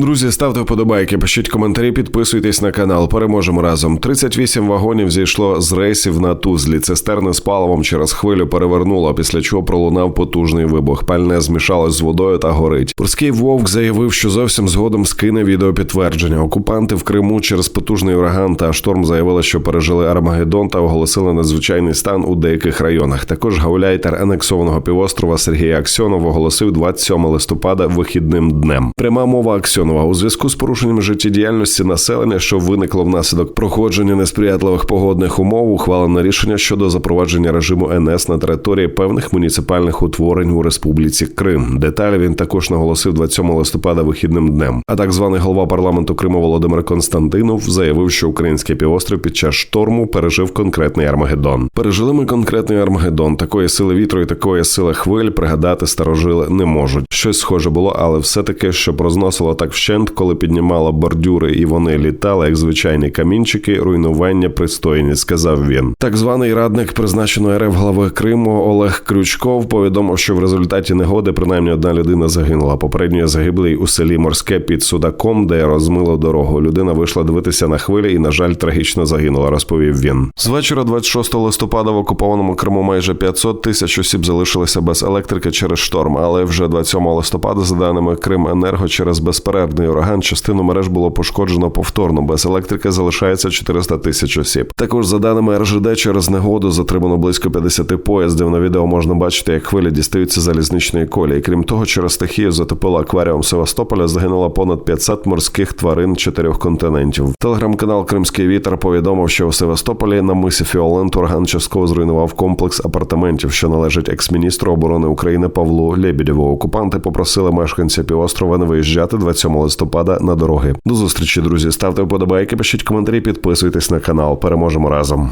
Друзі, ставте вподобайки, пишіть коментарі, підписуйтесь на канал. Переможемо разом. 38 вагонів зійшло з рейсів на Тузлі. Цистерни з паливом через хвилю перевернуло, після чого пролунав потужний вибух. Пальне змішалось з водою та горить. Пурський вовк заявив, що зовсім згодом скине відеопідтвердження. Окупанти в Криму через потужний ураган та шторм заявили, що пережили Армагеддон та оголосили надзвичайний стан у деяких районах. Також гауляйтер анексованого півострова Сергій Аксьонов оголосив 27 листопада вихідним днем. Пряма мова Аксьонова у зв'язку з порушенням життєдіяльності населення, що виникло внаслідок проходження несприятливих погодних умов, ухвалено рішення щодо запровадження режиму НС на території певних муніципальних утворень у Республіці Крим. Деталі він також наголосив 27 листопада вихідним днем. А так званий голова парламенту Криму Володимир Константинов заявив, що український півострів під час шторму пережив конкретний Армагеддон. Пережили ми конкретний Армагеддон. Такої сили вітру і такої сили хвиль пригадати старожили не можуть. Щось схоже було, але все таки, щоб розносило так вщент, коли піднімало бордюри і вони літали, як звичайні камінчики, руйнування пристойні, сказав він. Так званий радник призначеної РФ глави Криму Олег Крючков повідомив, що в результаті негоди принаймні одна людина загинула. Попередньо загиблий у селі Морське під Судаком, де розмило дорогу. Людина вийшла дивитися на хвилі і, на жаль, трагічно загинула. Розповів він. З вечора 26 листопада в окупованому Криму майже 500 тисяч осіб залишилися без електрики через шторм. Але вже 27 листопада, за даними Крименерго, через безперервний ураган частину мереж було пошкоджено повторно. Без електрики залишається 400 тисяч осіб. Також за даними РЖД, через негоду затримано близько 50 поїздів. На відео можна бачити, як хвилі дістаються залізничної колії. Крім того, через стихію затопило акваріум Севастополя. Загинуло понад 500 морських тварин чотирьох континентів. Телеграм-канал Кримський вітер повідомив, що у Севастополі на мисі Фіолент ураган частково зруйнував комплекс апартаментів, що належить екс-міністру оборони України Павлу Лебідєву. Окупанти попросили мешканців півострова не виїжджати 27 листопада на дороги. До зустрічі, друзі. Ставте вподобайки, пишіть коментарі, підписуйтесь на канал. Переможемо разом.